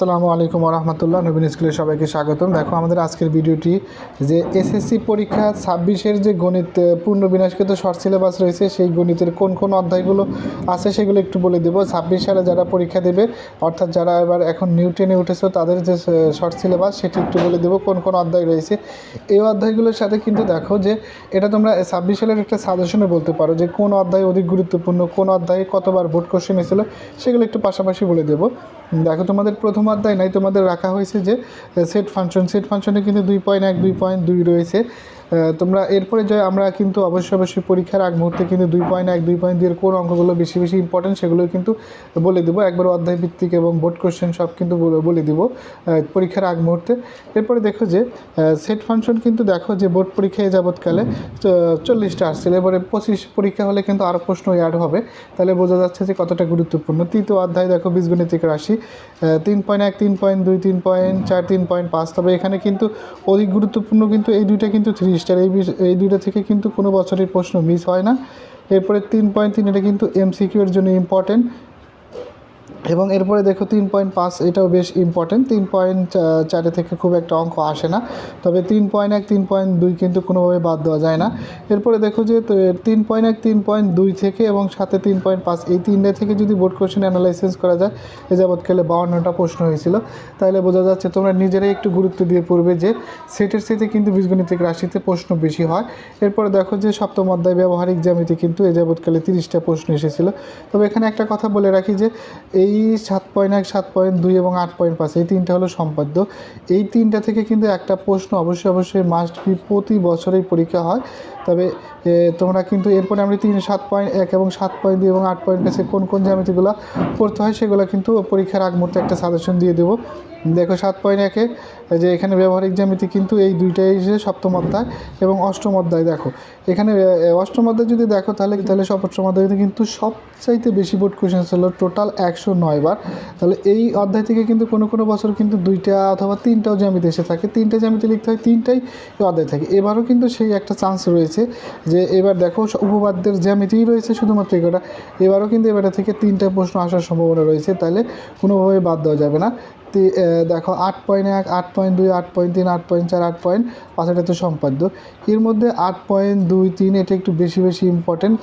আসসালামু আলাইকুম রহমতুল্লাহ নবীন স্কুলে সবাইকে স্বাগতম। দেখো, আমাদের আজকের ভিডিওটি যে এসএসসি পরীক্ষা ছাব্বিশের যে গণিত পূর্ণ বিনাশকৃত শর্ট সিলেবাস রয়েছে, সেই গণিতের কোন কোন অধ্যায়গুলো আছে সেগুলো একটু বলে দেবো। ছাব্বিশ সালে যারা পরীক্ষা দেবে, অর্থাৎ যারা এবার এখন নিউ টেনে উঠেছে, তাদের যে শর্ট সিলেবাস, সেটি একটু বলে দেবো, কোন কোন অধ্যায় রয়েছে। এই অধ্যায়গুলোর সাথে কিন্তু দেখো যে, এটা তোমরা ছাব্বিশ সালের একটা সাজেশনে বলতে পারো যে, কোন অধ্যায় অধিক গুরুত্বপূর্ণ, কোন অধ্যায়ে কতবার ভোট কোশ্চেন এসেছিল, সেগুলো একটু পাশাপাশি বলে দেবো। দেখো, তোমাদের প্রথম অধ্যায় নাই, তোমাদের রাখা হয়েছে যে সেট ফাংশন সেট ফাংশনে কিন্তু দুই পয়েন্ট এক, দুই পয়েন্ট দুই রয়েছে। তোমরা এরপরে যে আমরা কিন্তু অবশ্যই অবশ্যই পরীক্ষার আগ মুহূর্তে কিন্তু দুই পয়েন্ট এক, দুই পয়েন্ট দুইয়ের কোন অঙ্কগুলো বেশি বেশি ইম্পর্টেন্ট সেগুলো কিন্তু বলে দেবো। একবার অধ্যায় ভিত্তিক এবং বোর্ড কোশ্চেন সব কিন্তু বলে- দেবো পরীক্ষার আগ মুহূর্তে। এরপরে দেখো যে সেট ফাংশন কিন্তু দেখো যে বোর্ড পরীক্ষায় যাবৎকালে চল্লিশটা আসছিল। এবারে পঁচিশ পরীক্ষা হলে কিন্তু আরও প্রশ্ন অ্যাড হবে। তাহলে বোঝা যাচ্ছে যে কতটা গুরুত্বপূর্ণ। তৃতীয় অধ্যায় দেখো বীজগণিতিক রাশি তিন পয়েন্ট এক, তিন পয়েন্ট দুই, তিন পয়েন্ট চার, তিন পয়েন্ট পাঁচ। তবে এখানে কিন্তু অধিক গুরুত্বপূর্ণ কিন্তু এই দুইটা কিন্তু থ্রি স্টার এই এই দুইটা থেকে কিন্তু কোনো বছরের প্রশ্ন মিস হয় না। এরপরে তিন পয়েন্ট তিন, এটা কিন্তু এমসিকিউ এর জন্য ইম্পর্টেন্ট এবং এরপরে দেখো তিন পয়েন্ট পাঁচ, এটাও বেশ ইম্পর্টেন্ট তিন পয়েন্ট চারে থেকে খুব একটা অঙ্ক আসে না। তবে তিন পয়েন্ট এক, তিন পয়েন্ট দুই কিন্তু কোনোভাবে বাদ দেওয়া যায় না। এরপরে দেখো যে তিন পয়েন্ট এক, তিন পয়েন্ট দুই থেকে এবং সাথে তিন পয়েন্ট পাঁচ, এই তিনটে থেকে যদি বোর্ড কোশ্চেন অ্যানালাইসিস করা যায়, এ যাবৎকালে বাউন্নটা প্রশ্ন হয়েছিল। তাহলে বোঝা যাচ্ছে তোমরা নিজেরাই একটু গুরুত্ব দিয়ে পড়বে যে সেটের সাথে কিন্তু বীজগণিতিক রাশিতে প্রশ্ন বেশি হয়। এরপরে দেখো যে, সপ্তম অধ্যায় ব্যবহারিক জ্যামিতি কিন্তু এ যাবৎকালে তিরিশটা প্রশ্ন এসেছিল। তবে এখানে একটা কথা বলে রাখি যে, এই সাত পয়েন্ট এক, সাত পয়েন্ট দুই এবং আট পয়েন্ট পাঁচ, এই তিনটা হলো সম্পাদ্য। এই তিনটা থেকে কিন্তু একটা প্রশ্ন অবশ্যই অবশ্যই মাস্ট বি প্রতি বছরেই পরীক্ষা হয়। তবে তোমরা কিন্তু এরপরে আমরা তিন, সাত পয়েন্ট এক এবং সাত পয়েন্ট দুই এবং আট পয়েন্ট কাছে কোন কোন জ্যামিতিগুলো পড়তে হয় সেগুলো কিন্তু পরীক্ষার আগ মুহূর্তে একটা সাজেশন দিয়ে দেবো। দেখো, সাত পয়েন্ট একে যে এখানে ব্যবহারিক জ্যামিতি কিন্তু এই দুইটাই যে সপ্তম অধ্যায় এবং অষ্টম অধ্যায়, দেখো। এখানে অষ্টম অধ্যায় যদি দেখো, তাহলে তাহলে সপ্তম অধ্যায় কিন্তু সবচাইতে বেশি বোর্ড কোয়েশন ছিল টোটাল একশো নয় বার। তাহলে এই অধ্যায় থেকে কিন্তু কোনো কোনো বছর কিন্তু দুইটা অথবা তিনটাও জ্যামিতি এসে থাকে। তিনটা জ্যামিতি লিখতে হয়, তিনটাই অধ্যায় থাকে। এবারও কিন্তু সেই একটা চান্স রয়েছে যে এবার দেখো উপবাদ্যের জ্যামিতিই রয়েছে শুধুমাত্র এগারোটা এবারও কিন্তু এবারে থেকে তিনটা প্রশ্ন আসার সম্ভাবনা রয়েছে, তাহলে কোনোভাবে বাদ দেওয়া যাবে না। দেখো আট পয়েন্ট এক, আট পয়েন্ট দুই, আট পয়েন্ট তিন, আট পয়েন্ট চার, আট পয়েন্ট পাঁচ, এটা তো সম্পাদ্য। এর মধ্যে আট পয়েন্ট দুই তিন, এটা একটু বেশি বেশি ইম্পর্টেন্ট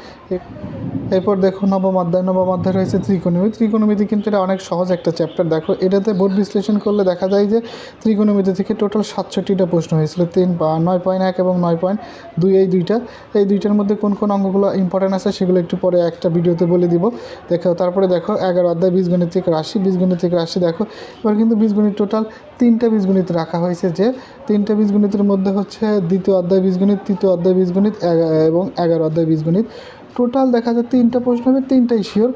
এরপর দেখো নবম অধ্যায় নবম অধ্যায় রয়েছে ত্রিকোণমিতি। ত্রিকোণমিতি কিন্তু এটা অনেক সহজ একটা চ্যাপ্টার দেখো, এটাতে বোর্ড বিশ্লেষণ করলে দেখা যায় যে ত্রিকোণমিতি থেকে টোটাল সাতষট্টিটা প্রশ্ন হয়েছিল। তিন নয় পয়েন্ট এক এবং নয় পয়েন্ট দুই, এই দুইটা। এই দুইটার মধ্যে কোন কোন অঙ্কগুলো ইম্পর্টেন্ট আছে সেগুলো একটু পরে একটা ভিডিওতে বলে দিব। দেখো, তারপরে দেখো এগারো অধ্যায় বীজগণিতিক রাশি। বীজগণিতিক রাশি দেখো, এবার কিন্তু বীজগণিত টোটাল তিনটা বীজগণিত রাখা হয়েছে যে তিনটা বীজগণিতের মধ্যে হচ্ছে দ্বিতীয় অধ্যায় বীজগণিত, তৃতীয় অধ্যায় বীজগণিত এবং এগারো অধ্যায় বীজগণিত। টোটাল দেখা যায় তিনটা প্রশ্ন হবে, তিনটাই শিওর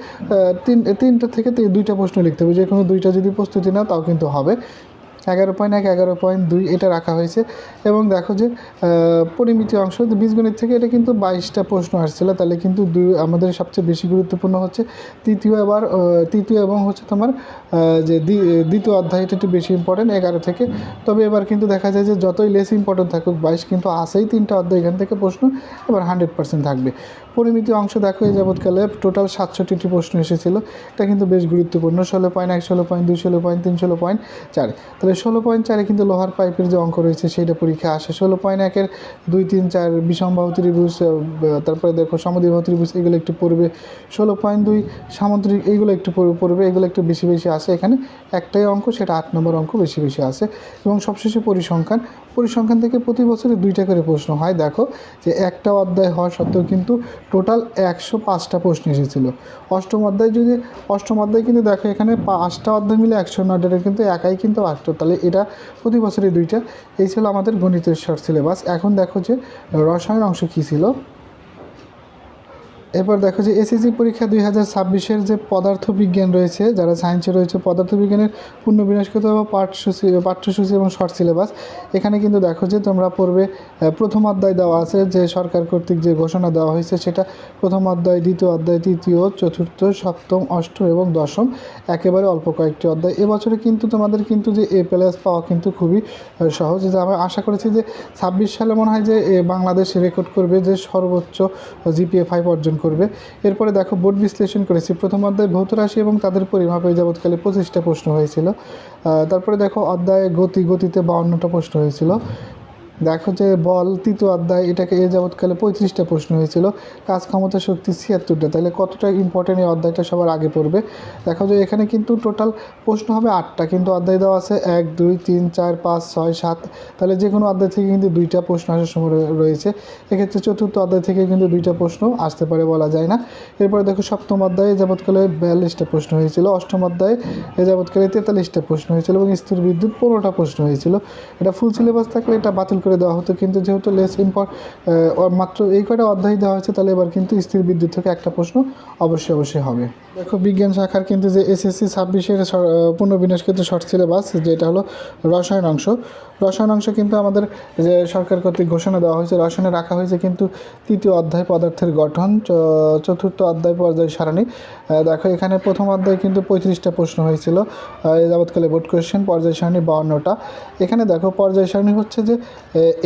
তিন, তিনটা থেকে দুইটা প্রশ্ন লিখতে হবে। যে কোনো দুইটা যদি প্রস্তুতি না তাও কিন্তু হবে। এগারো পয়েন্ট এক, এগারো পয়েন্ট দুই এটা রাখা হয়েছে। এবং দেখো যে পরিমিতি অংশ বীজগণিত থেকে, এটা কিন্তু বাইশটা প্রশ্ন আসছিল। তাহলে কিন্তু দুই, আমাদের সবচেয়ে বেশি গুরুত্বপূর্ণ হচ্ছে তৃতীয় এবার তৃতীয় এবং হচ্ছে তোমার যে দ্বি- দ্বিতীয় অধ্যায় এটা একটু বেশি ইম্পর্টেন্ট এগারো থেকে। তবে এবার কিন্তু দেখা যায় যে, যতই লেস ইম্পর্টেন্ট থাকুক, বাইশ কিন্তু আসেই তিনটা অধ্যায় এখান থেকে প্রশ্ন, এবার হান্ড্রেড পার্সেন্ট থাকবে। পরিমিতি অংশ দেখো এই যাবৎকালে টোটাল সাতষট্টিটি প্রশ্ন এসেছিল। এটা কিন্তু বেশ গুরুত্বপূর্ণ। ষোলো পয়েন্ট এক, ষোলো পয়েন্ট দুই, ষোলো পয়েন্ট তিন, ষোলো পয়েন্ট চার। তাহলে ষোলো পয়েন্ট চারে কিন্তু লোহার পাইপের যে অঙ্ক রয়েছে, সেইটা পরীক্ষা আসে। ষোলো পয়েন্ট একের দুই, তিন, চার বিষমবাহু ত্রিভুজ তারপরে দেখো সমদ্বিবাহু ত্রিভুজ, এগুলো একটু পড়বে। ষোলো পয়েন্ট দুই, সামুদ্রিক এইগুলো একটু পড়বে। এগুলো একটু বেশি বেশি আসে। এখানে একটাই অঙ্ক, সেটা আট নম্বর অঙ্ক বেশি বেশি আসে। এবং সবশেষে পরিসংখ্যান পরিসংখ্যান থেকে প্রতি বছরে দুইটা করে প্রশ্ন হয়। দেখো যে একটা অধ্যায় হওয়া সত্ত্বেও কিন্তু টোটাল একশো পাঁচটা প্রশ্ন এসেছিল। অষ্টম অধ্যায় যদি অষ্টম অধ্যায় কিন্তু দেখো এখানে পাঁচটা অধ্যায় মিলে একশো নয়টা কিন্তু একাই কিন্তু আসতো তাহলে এটা প্রতি বছরে দুইটা। এই ছিল আমাদের গণিতের শর্ট সিলেবাস এখন দেখো যে রসায়ন অংশ কী ছিল? এরপর দেখো যে এসএসসি পরীক্ষা দুই হাজার ছাব্বিশের যে পদার্থবিজ্ঞান রয়েছে, যারা সায়েন্সে রয়েছে, পদার্থবিজ্ঞানের পূর্ণ বিনাশকৃত পাঠ্যসূচি পাঠ্যসূচি এবং শর্ট সিলেবাস এখানে কিন্তু দেখো যে তোমরা পড়বে প্রথম অধ্যায় দেওয়া আছে, যে সরকার কর্তৃক যে ঘোষণা দেওয়া হয়েছে, সেটা প্রথম অধ্যায়, দ্বিতীয় অধ্যায়, তৃতীয়, চতুর্থ, সপ্তম, অষ্টম এবং দশম, একেবারে অল্প কয়েকটি অধ্যায়। এবছরে কিন্তু তোমাদের কিন্তু যে এ প্লাস পাওয়া কিন্তু খুবই সহজ। যে আমরা আশা করেছি যে ছাব্বিশ সালে মনে হয় যে বাংলাদেশ রেকর্ড করবে যে সর্বোচ্চ জিপিএ ফাইভ অর্জন করবে। এরপরে দেখো, বোর্ড বিশ্লেষণ করেছি। প্রথম অধ্যায় ভৌত রাশি এবং তাদের পরিমাপে যাবৎকালে পঁচিশটা প্রশ্ন হয়েছিল। তারপরে দেখো, অধ্যায় গতি, গতিতে বাউন্নটা প্রশ্ন হয়েছিল। দেখো যে বল, তৃতীয় অধ্যায়, এটাকে এ যাবৎকালে পঁয়ত্রিশটা প্রশ্ন হয়েছিল। কাজ ক্ষমতা শক্তি ছিয়াত্তরটা। তাহলে কতটা ইম্পর্টেন্ট এই অধ্যায়টা সবার আগে পড়বে? দেখো যে এখানে কিন্তু টোটাল প্রশ্ন হবে আটটা, কিন্তু অধ্যায় দেওয়া আছে এক, দুই, তিন, চার, পাঁচ, ছয়, সাত। তাহলে যে কোনো অধ্যায় থেকে কিন্তু দুইটা প্রশ্ন আসার সময় রয়েছে। এক্ষেত্রে চতুর্থ অধ্যায় থেকে কিন্তু দুইটা প্রশ্ন আসতে পারে বলা যায় না। এরপরে দেখো সপ্তম অধ্যায়ে যাবৎকালে বিয়াল্লিশটা প্রশ্ন হয়েছিল। অষ্টম অধ্যায়ে, এ যাবৎকালে তেতাল্লিশটা প্রশ্ন হয়েছিল এবং স্থির বিদ্যুৎ পনেরোটা প্রশ্ন হয়েছিল। এটা ফুল সিলেবাস থাকলে এটা বাতিল করে দেওয়া হতো, কিন্তু যেহেতু লেস ইম্পর্ট মাত্র এই কয়টা অধ্যায় দেওয়া হয়েছে, তাহলে এবার কিন্তু স্থির বিদ্যুৎ থেকে একটা প্রশ্ন অবশ্যই অবশ্যই হবে। দেখো, বিজ্ঞান শাখার কিন্তু যে এসএসসি ছাব্বিশের পুনর্বিন্যাস কিন্তু শর্ট সিলেবাস যেটা হলো রসায়ন অংশ। রসায়ন অংশ কিন্তু আমাদের যে সরকার কর্তৃক ঘোষণা দেওয়া হয়েছে, রসায়নে রাখা হয়েছে কিন্তু তৃতীয় অধ্যায় পদার্থের গঠন চতুর্থ অধ্যায় পর্যায় সারণী। দেখো, এখানে প্রথম অধ্যায়ে কিন্তু পঁয়ত্রিশটা প্রশ্ন হয়েছিল যাবৎকালে বোর্ড কোয়েশ্চেন পর্যায় সারণী বাউন্নটা। এখানে দেখো, পর্যায় সারণী হচ্ছে যে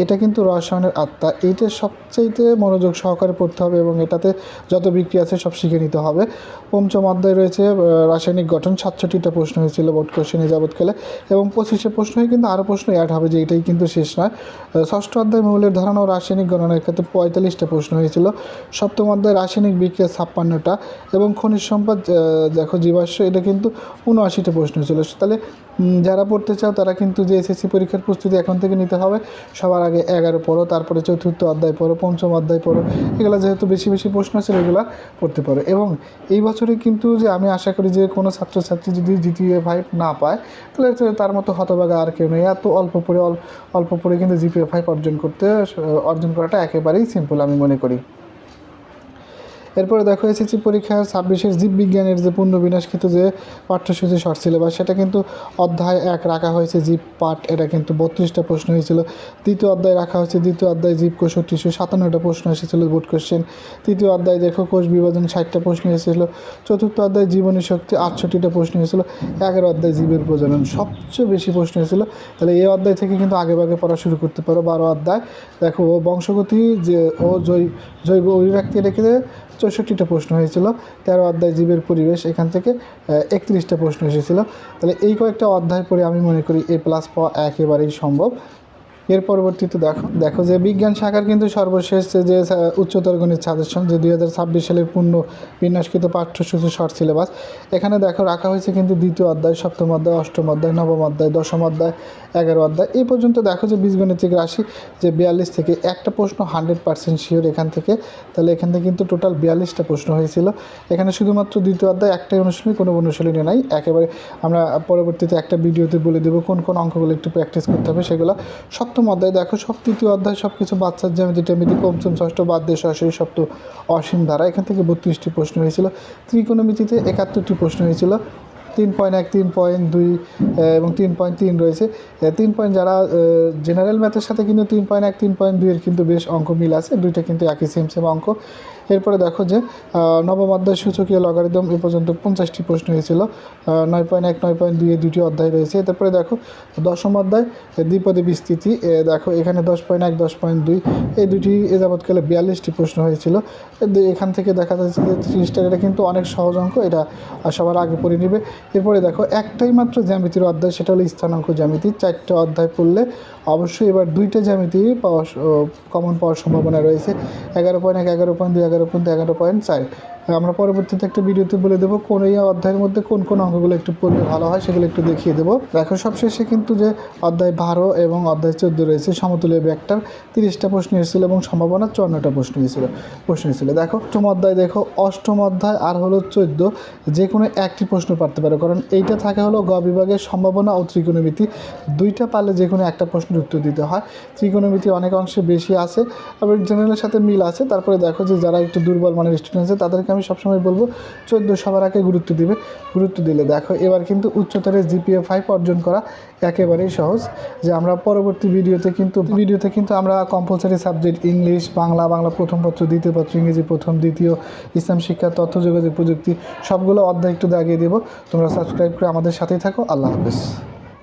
এটা কিন্তু রসায়নের আত্মা। এইটা সবচাইতে মনোযোগ সহকারে পড়তে হবে এবং এটাতে যত বিক্রি আছে সব শিখে নিতে হবে। পঞ্চম অধ্যায় রয়েছে রাসায়নিক গঠন, সাতষট্টিটা প্রশ্ন হয়েছিল বোর্ড কোয়েশ্চেনে যাবৎকালে। এবং পঁচিশে প্রশ্ন হয়ে কিন্তু আরও প্রশ্ন অ্যাড হবে যে এটাই কিন্তু শেষ নয়। ষষ্ঠ অধ্যায় মৌলের ধারণা ও রাসায়নিক গণনার ক্ষেত্রে পঁয়তাল্লিশটা প্রশ্ন হয়েছিল। সপ্তম অধ্যায় রাসায়নিক বিক্রিয়া ছাপ্পান্নটা এবং খনিজ সম্পদ দেখো জীবাশ্ম, এটা কিন্তু উনআশিটা প্রশ্ন ছিল। তাহলে যারা পড়তে চাও তারা কিন্তু যে এসএসসি পরীক্ষার প্রস্তুতি এখন থেকে নিতে হবে। সবার আগে এগারো পড়ো, তারপরে চতুর্থ অধ্যায় পড়ো, পঞ্চম অধ্যায় পড়ো। এগুলো যেহেতু বেশি বেশি প্রশ্ন আছে, এগুলো পড়তে পারো। এবং এই বছরে কিন্তু যে আমি আশা করি যে কোনো ছাত্রছাত্রী যদি জিপিএ ফাইভ না পায়, তাহলে তার মতো হতভাগা আর কেউ নেই। এত অল্প পড়ে, অল- অল্প পড়ে কিন্তু জিপিএ ফাইভ অর্জন করতে, অর্জন করাটা একেবারেই সিম্পল আমি মনে করি। এরপরে দেখো এসএসসি পরীক্ষার ছাব্বিশের জীববিজ্ঞানের যে পুনর্বিনাশকৃত যে পাঠ্যসূচি শর্ট সিলেবাস, সেটা কিন্তু অধ্যায় এক রাখা হয়েছে জীব পাঠ, এটা কিন্তু বত্রিশটা প্রশ্ন হয়েছিল। দ্বিতীয় অধ্যায় রাখা হয়েছে দ্বিতীয় অধ্যায় জীব কোষ টিস্যু সাতান্নটা প্রশ্ন এসেছিল বোর্ড কোশ্চেন। তৃতীয় অধ্যায় দেখো কোষ বিভাজন ষাটটা প্রশ্ন এসেছিল। চতুর্থ অধ্যায় জীবনী শক্তি আটষট্টিটা প্রশ্ন হয়েছিল এগারো অধ্যায় জীবের প্রজনন সবচেয়ে বেশি প্রশ্ন হয়েছিল তাহলে এই অধ্যায় থেকে কিন্তু আগে ভাগে পড়া শুরু করতে পারো। বারো অধ্যায়, দেখো বংশগতি যে ও জৈব অভিব্যক্তি রেখে চৌষট্টিটা প্রশ্ন হয়েছিল, তেরো অধ্যায় জীবের পরিবেশ, এখান থেকে একত্রিশটা প্রশ্ন এসেছিল। তাহলে এই কয়েকটা অধ্যায় পড়ে আমি মনে করি এ প্লাস পাওয়া একেবারেই সম্ভব। এর পরবর্তীতে দেখো দেখো যে বিজ্ঞান শাখার কিন্তু সর্বশেষ যে উচ্চতর গণিত সাজেশন যে দুই হাজার ছাব্বিশ সালের পূর্ণ বিন্যাসকৃত পাঠ্যসূচি শর্ট সিলেবাস, এখানে দেখো রাখা হয়েছে কিন্তু দ্বিতীয় অধ্যায়, সপ্তম অধ্যায়, অষ্টম অধ্যায়, নবম অধ্যায়, দশম অধ্যায়, এগারো অধ্যায়। এই পর্যন্ত দেখো যে বীজগণিতিক রাশি যে বিয়াল্লিশ থেকে একটা প্রশ্ন হান্ড্রেড পার্সেন্ট শিওর এখান থেকে, তাহলে এখান থেকে কিন্তু টোটাল বিয়াল্লিশটা প্রশ্ন হয়েছিল। এখানে শুধুমাত্র দ্বিতীয় অধ্যায় একটাই অনুশীলনী, কোনো অনুশীলনী নাই। একেবারে আমরা পরবর্তীতে একটা ভিডিওতে বলে দেবো কোন কোন অঙ্কগুলো একটু প্র্যাকটিস করতে হবে, সেগুলো সপ্তম অধ্যায়, দেখো, সব তৃতীয় অধ্যায় সব কিছু বাচ্চার জ্যামিতি ট্যামিতি পঞ্চম ষষ্ঠ, বাদ দিয়ে সরাসরি সপ্ত অসীম ধারা। এখান থেকে বত্রিশটি প্রশ্ন হয়েছিল। ত্রিকোণমিতিতে একাত্তরটি প্রশ্ন হয়েছিল। তিন পয়েন্ট এক, তিন পয়েন্ট দুই এবং তিন পয়েন্ট তিন রয়েছে। তিন পয়েন্ট যারা জেনারেল ম্যাথের সাথে কিন্তু তিন পয়েন্ট এক, তিন পয়েন্ট দুইয়ের কিন্তু বেশ অঙ্ক মিল আছে। দুইটা কিন্তু একই সেম সেম অঙ্ক। এরপরে দেখো যে নবম অধ্যায় সূচকীয় লগারিদম এ পর্যন্ত পঞ্চাশটি প্রশ্ন হয়েছিল। নয় পয়েন্ট এক, নয় পয়েন্ট দুইয়ে দুটি অধ্যায় রয়েছে। তারপরে দেখো, দশম অধ্যায় দ্বিপদে বিস্তৃতি দেখো এখানে দশ পয়েন্ট এক, দশ পয়েন্ট দুই এই দুটি এ যাবৎকালে বিয়াল্লিশটি প্রশ্ন হয়েছিল। এখান থেকে দেখা যাচ্ছে যে ত্রিশটা এটা কিন্তু অনেক সহজ অঙ্ক, এটা সবার আগে পড়ে নেবে। এরপরে দেখো, একটাই মাত্র জ্যামিতির অধ্যায়, সেটা হলো স্থানাঙ্ক জ্যামিতি। চারটে অধ্যায় পড়লে অবশ্যই এবার দুইটা জ্যামিতি পাওয়া কমন পাওয়ার সম্ভাবনা রয়েছে। এগারো পয়েন্ট এক, এগারো পয়েন্ট দুই এগারো পয়েন্ট এগারো পয়েন্ট চার। আমরা পরবর্তীতে একটা ভিডিওতে বলে দেবো কোন এই অধ্যায়ের মধ্যে কোন কোন অঙ্কগুলো একটু পড়লে ভালো হয় সেগুলো একটু দেখিয়ে দেবো। দেখো, সবশেষে কিন্তু যে অধ্যায় বারো এবং অধ্যায় চোদ্দ রয়েছে, সমতুল্য ব্যাগটার তিরিশটা প্রশ্ন এসেছিল এবং সম্ভাবনা চুয়ান্নটা প্রশ্ন এসেছিল প্রশ্ন এসেছিল। দেখো, অষ্টম অধ্যায় দেখো, অষ্টম অধ্যায় আর হলো চোদ্দ, যে কোনো একটি প্রশ্ন পারতে পারো, কারণ এইটা থাকে হলো গ বিভাগের সম্ভাবনা ও ত্রিকোণমিতি। দুইটা পারলে যে কোনো একটা প্রশ্নের উত্তর দিতে হয়। ত্রিকোণমিতি অনেক অংশে বেশি আছে, আবার জেনারেলের সাথে মিল আছে। তারপরে দেখো যে যারা একটু দুর্বল মানের স্টুডেন্ট আছে, তাদেরকে আমি সবসময় বলব, চোদ্দ সবার আগে গুরুত্ব দিবে, গুরুত্ব দিলে দেখো, এবার কিন্তু উচ্চতরের জিপিএ ফাইভ অর্জন করা একেবারেই সহজ। যে আমরা পরবর্তী ভিডিওতে কিন্তু ভিডিওতে কিন্তু আমরা compulsory subject English Bangla Bangla প্রথম পত্র, দ্বিতীয় পত্র, ইংরেজি প্রথম, দ্বিতীয়, ইসলাম শিক্ষা, তথ্য, যোগাযোগ, প্রযুক্তি, সবগুলো অধ্যায় একটু দাগিয়ে দেবো। তোমরা সাবস্ক্রাইব করে আমাদের সাথেই থাকো। আল্লাহ হাফেজ।